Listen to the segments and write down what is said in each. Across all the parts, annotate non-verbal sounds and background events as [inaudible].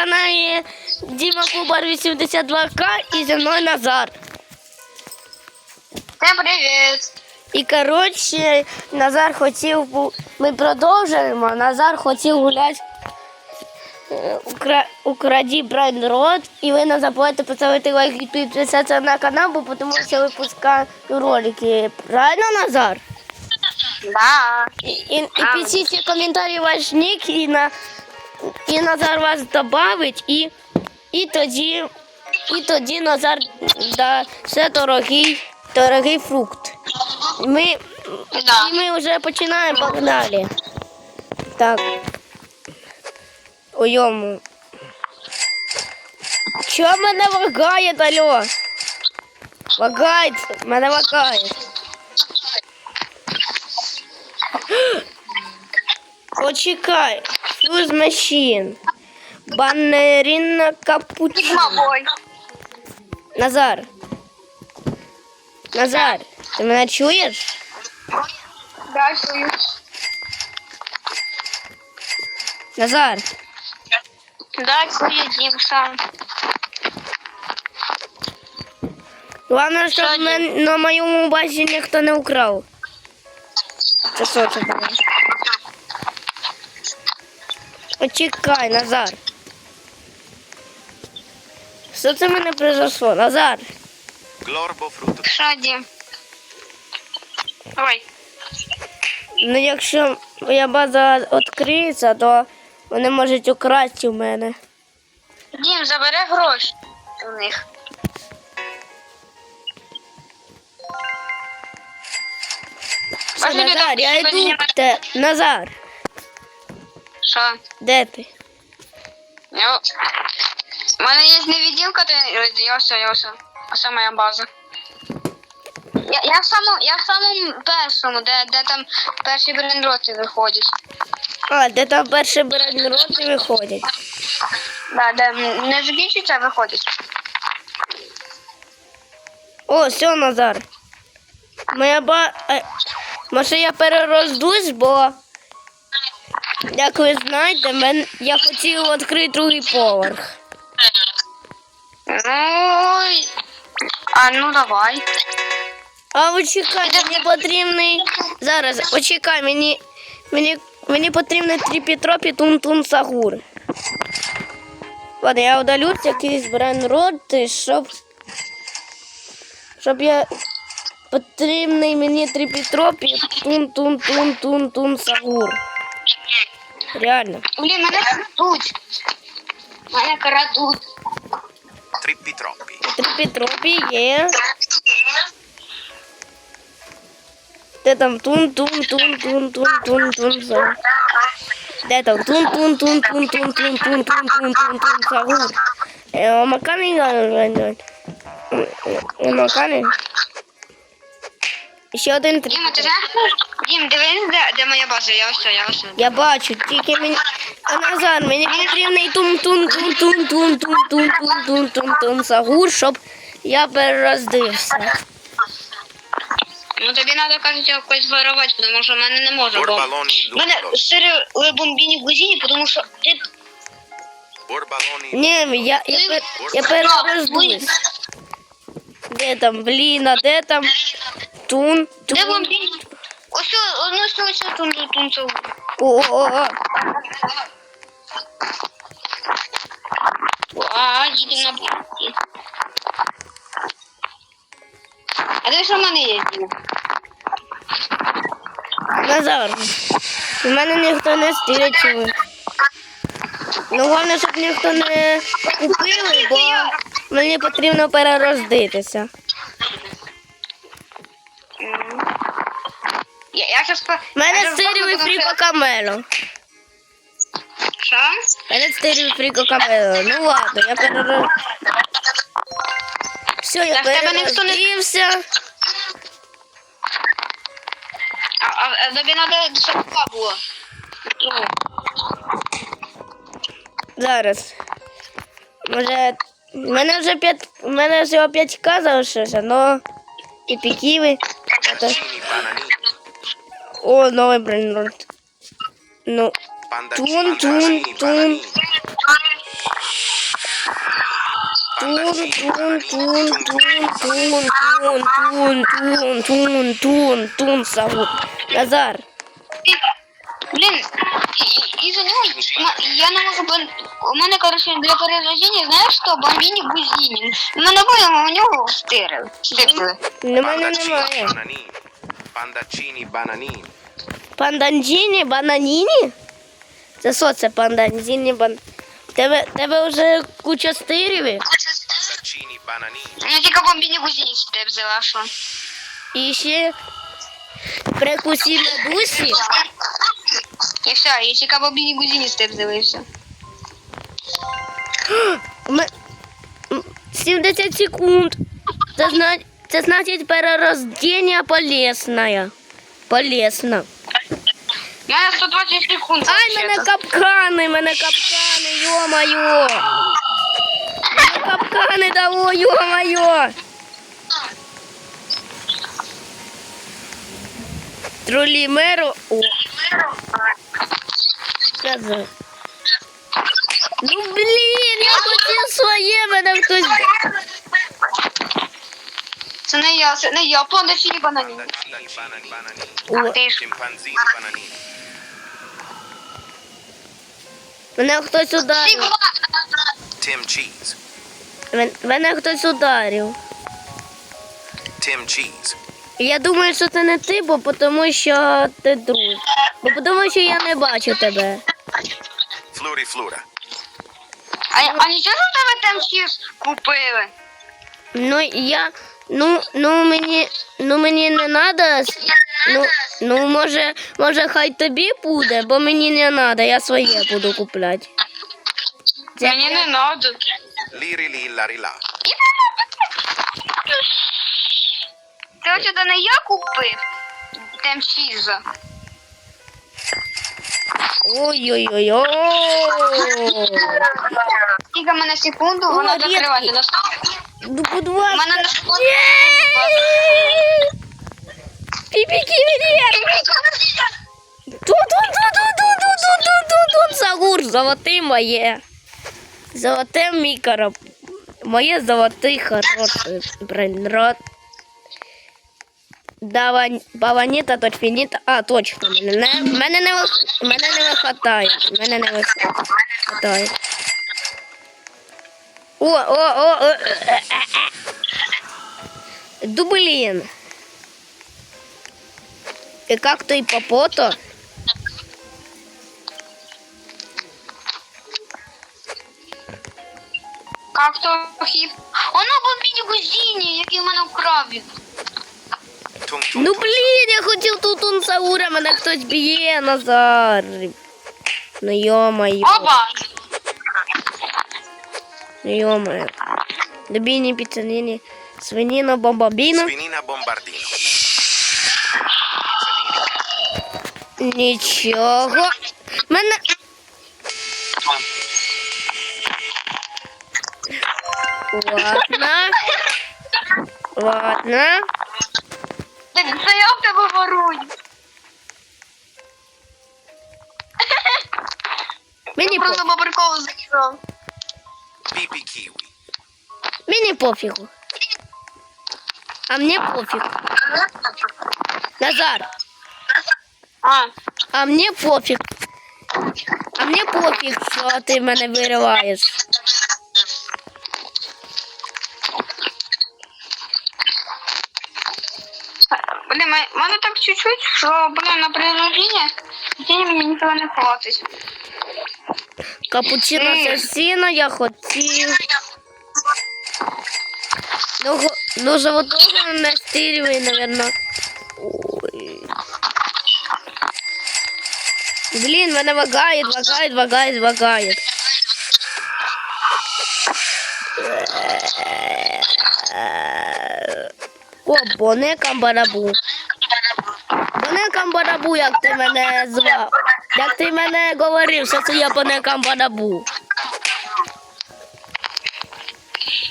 каналі Діма Кубар 82К і зі мною Назар. Всем привет! І коротше, Назар хотів, ми продовжуємо. Назар хотів гуляти е, укра... украді Брайн Род. І ви не забудете поставити лайк і підписатися на канал, бо тому що випускаю ролики. Правильно, Назар? Да. І, і, і пишіть коментарі ваш нік, і, на, і Назар вас добавить, і, і тоді, і тоді Назар дасть дорогий, дорогий фрукт. Ми, Да. і ми вже починаємо, погнали. Так. Ой, йому. Чого мене лагає, алло? Лагається, мене лагає. [gasps] Почекай. Фьюз Machine. Банерина капучино. Мамой. Назар. Назар, ти мене чуєш? Да, чую. Назар, Да, чую, Дим, сам. головне, щоб Що ні? мен- на моєму базі ніхто не украв. Це що це було? Почекай, Назар. Що це в мене произошло? Назар. Glorbo frutto Ой. Ну, якщо моя база відкриється, то вони можуть украсти в мене. Дім, забери гроші у них. Назар, я йду. Те, Назар, Що? де ти? Я... У мене є невидимка, то я все, я все. Ось моя база. Я, я, в самому, я в самому першому, де, де там перші брендроти виходять. А, де там перші брендроти виходять. Да, де не закінчується, а виходять. О, все, Назар. Моя ба. е, Може я перероздусь, бо. Як ви знаєте, мен... я хотів відкрити другий поверх. Ну, а ну давай. А ви чекай, мені потрібний. Зараз, почекай, мені. Мені, мені потрібно тріпі-тропі тун-тун сагур. Ладно, я удалю якийсь брендроти, щоб. Щоб я. Потрібний мені тріпі-тропі тун-тун-тун-тун-тун сагур. Реально. Блін, мене крадуть. Мене крадуть. trippi troppi. Тріпі-тропі є. Де там тун-тун-тун-тун-тун-тун-тун сагур. Де там тун-тун-тун-тун-тун-тун-тун-тун-тун сагур. Е, Омакани гано. Омакани. Ще один тріп. Дім, дивись, де, де моя база, я ось, я ось. Я бачу, тільки мені. А Назар, мені потрібний тун тун тун тун тун тун тун тун тун тун тун сагур, щоб я перероздився. Ну тобі треба, кажуть, якось вирувати, тому що в мене не може, бо... Borbaloni У мене duplo. сири бомбіні в гузіні, тому що ти... Ні, я, я, пер, я перероздуюсь. Де там, блін, а де там? Тун, Де бомбіні? Ось, о, ну, ось, ось, ось, тун, тун, тун. О, о, о. А, їдемо на бомбі. А де що в мене є? Назар. У мене ніхто не стрічив. Ну, головне, щоб ніхто не купили, бо мені потрібно перероздитися. У мене походу, фріко камело. Що? У мене стирює фріко камело. Ну ладно, я перероз... Все, я перероздився. А, а тобі треба, щоб два було. Зараз. Може, в мене вже 5, у мене всього 5к залишилося, но і піківи. Bananini. О, новий брендорт. Ну, Pandaccini Tun, tun, bananini, tun. bananini. тун, тун, тун, тун, тун, тун, тун, тун, тун, тун, Сагур. Назар, Блін, і- і- із-за нього ма- я не можу бо- У мене, коротше, для перерождення, знаєш що, бомбіні бузіні. Ми не будемо в нього стирили. Стирили. на мене Pandaccini немає. bananini. Pandaccini bananini. Панданджіні, бананіні? Це що це панданджіні, бан... Тебе, тебе вже куча стирів Pandaccini bananini. Ну тільки бомбіні бузіні тебе взяла, що. і ще прикусі медусі. І все, і тільки бомбіні бузіні тебе взяли, і все. М- м, 70 секунд. Це, зна... це значить перерождення полезное. Полезно. У мене 120 секунд. Ай, мене вообще-то. капкани, мене капкани, йо-моє. Мене капкани дало, йо-моє. Тролі меру. О, сказав. Ну, блін, я хотів своє, мене хтось... Це не я, це не я, панда чи банані. Ти ж. Мене хтось ударив. Cheese. Мен- Мене хтось ударив. Cheese. І Я думаю, що це не ти, бо тому що ти друг. Бо тому що я не бачу тебе. Fluriflura. А, а нічого ж тебе там чіз купили? Ну я. Ну, ну мені. Ну мені не треба. Ну, ну може, може, хай тобі буде, бо мені не треба, я своє буду купляти. Мені не надо. Liri lilla rila. Це ось не я купив. Тем чіза. Ой-ой-ой. Тільки мене секунду, вона рідкий. Ну, будь ласка. Мене на шкоду. Піпікін'єр! Тут-тут-тут-тут-тут-тут-тут-тут! Загур, золоте моє. Золоте мій короб. Моє золотий хороший брендрот. Давай, баланіта, то фініта. А, точно. Мене не, мене не, мене не вихватає. Мене не вихватає. О, о, о, о. Да блин. И как-то и попота. Как-то хип. Вона був міні-гузіні, який в мене вкрав. Ну блин, я хотел тут он Саура, мене хтось б'є, Назар. Ну йо-моє. Оба! Ну йо-моє. Добіні, піцаніні, свиніна, бомбабіна. Bombardino. Pizzanini. Нічого. Мене. Ладно. Ладно. Це я в тебе ворую. Мені, просто по приколу Pipi kiwi. Мені пофігу. А мені пофіг. Назар. А, А мені пофіг. А мені пофіг, що ти мене вириваєш. блін, в мене так чуть-чуть, що, блін, на перерождення день мені нічого не хватить. Капучино М. асасіно я хотів. Ну, ну золотого не стилює, наверно. Ой. Блін, мене вагає, вагає, вагає, вагає. О, боне камбарабу. Боне камбарабу, як ти мене звав. Як ти мене говорив, що це я по некам бадабу.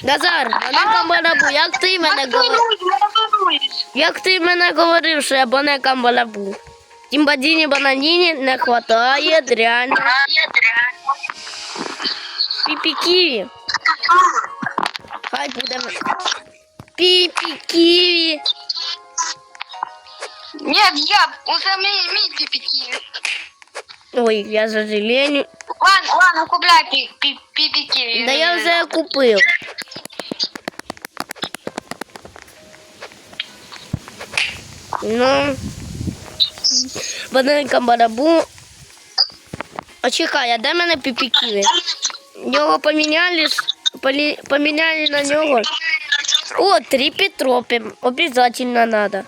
Назар, по некам бадабу, як ти мене говорив? Ну, як ти мене говорив, що я по некам бадабу? Тімбадіні бананіні не хватає дрянь. Піпі-ківі. Хай буде. Піпі-ківі. Нет, я, уже мій, мій піпі-ківі. Ой, я сожалению. Ладно, ладно, купляй пі- пі- Да я вже купив. Ну. Бананка барабу. А чекай, а де мене піпікіли? Його поміняли, поміняли на нього. О, три петропи. Обязательно надо.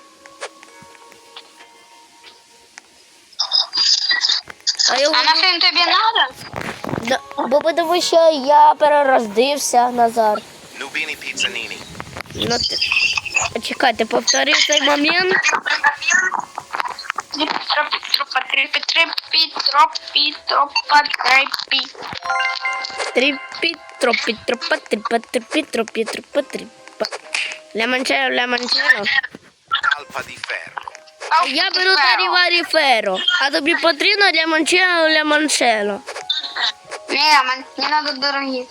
А я... А нафіг тобі надо? Да, бо тому що я переродився назад. Нубіні піцаніні. Ну, ти... Чекайте, повтори цей момент. Лемончелло, лемончелло. Alpa di ferro. Я беру таріварі феро. А тобі потрібно ляманчело, ляманчело. Ні, мен- мені надо дорогі.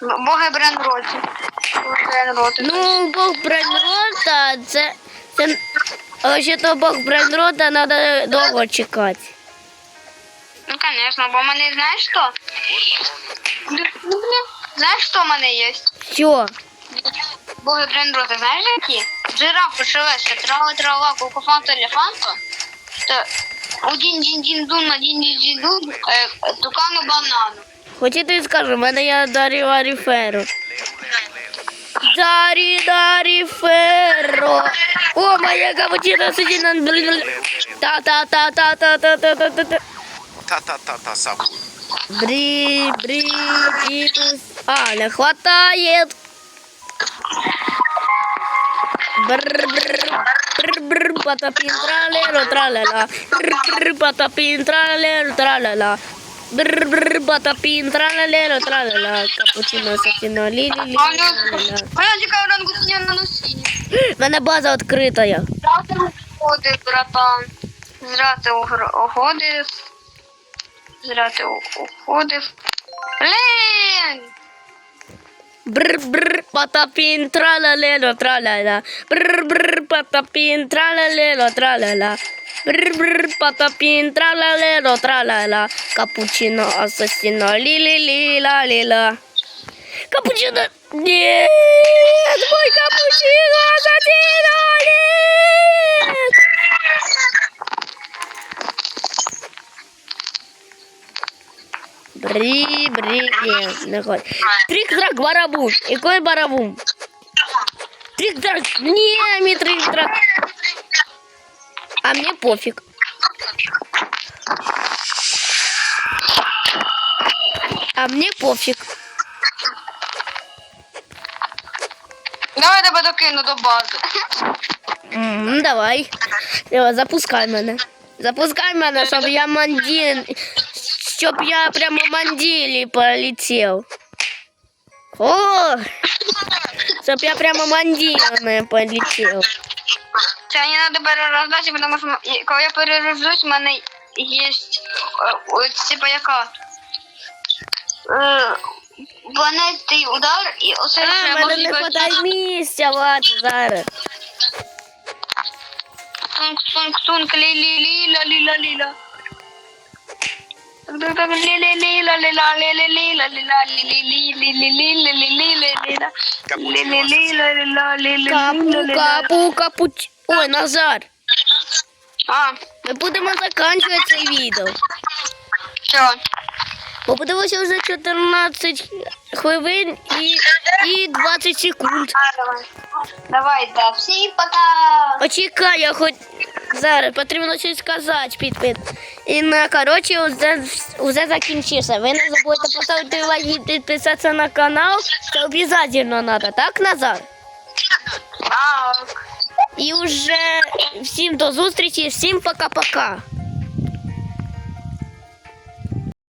Боги брендроті. Ну, Бог Брайнрота, це... це... Ще то Бог Брайнрота треба довго чекати. Ну, конечно, бо в мене, знаєш що? Знаєш, що в мене є? Що? Боги брендроти, знаєш які? Жирафи, шелеси, трава, трава, кукуфанта, елефанта. Та один дін дін дун, один дін дін дун, е, тукану банану. Хоч ти скажу, в мене є Даріварі Феро. Дарі, Дарі Ферро. О, моя капучино сидить на... Та-та-та-та-та-та-та-та-та. Ta-ta-ta-ta sabun. Бри, бри, титус. А, не хватает. Patapin tralero tralala. Patapin tralero tralala. Patapin tralero tralala. Капучино, сатіно, лілі, лілі, Вона чекає ранку сня на носі. В мене база відкрита. я. Зрати угоди, братан. Зрати угоди. Зрати угоди. Лень! Бр-бр, потопін, траля-лело, траля-ля. Бр-бр, потопін, траля-лело, траля-ля. Бр-бр, потопін, траля-лело, траля-ля. Капучино, асасіно, лі-лі-лі-ла-лі-ла. Капучино, нет, мой капучино, асасіно, нет! Рибрики. Находь. Трик драк барабум. И кой барабум? Трик драк. Не, ми трик драк. А мне пофиг. А мне пофиг. Давай тебе докину до базы. Ну, давай. Запускай меня, Запускай меня, чтобы я мандін. Щоб я прямо манділі полетів. О! Щоб я прямо манділями полетів. Це мені треба перерождати, тому що і- коли я перерожусь, в мене є ось типа яка. Е, Планетний удар і оце А, ще мене не можливо хватає місця, ладно, зараз. тунк тунк Капу, капу, капуч. Ой, Назар. А, Ми будемо закінчувати це відео. що? Бо подивися вже 14 хвилин і, і 20 секунд. Давай. Давай, да. Всім пока. Почекай, я хоч зараз потрібно щось сказати, підпит. І на коротше, вже, вже закінчився. Ви не забудьте поставити лайк і підписатися на канал. Це обов'язково треба, так, Назар? Так. І вже всім до зустрічі, всім пока-пока.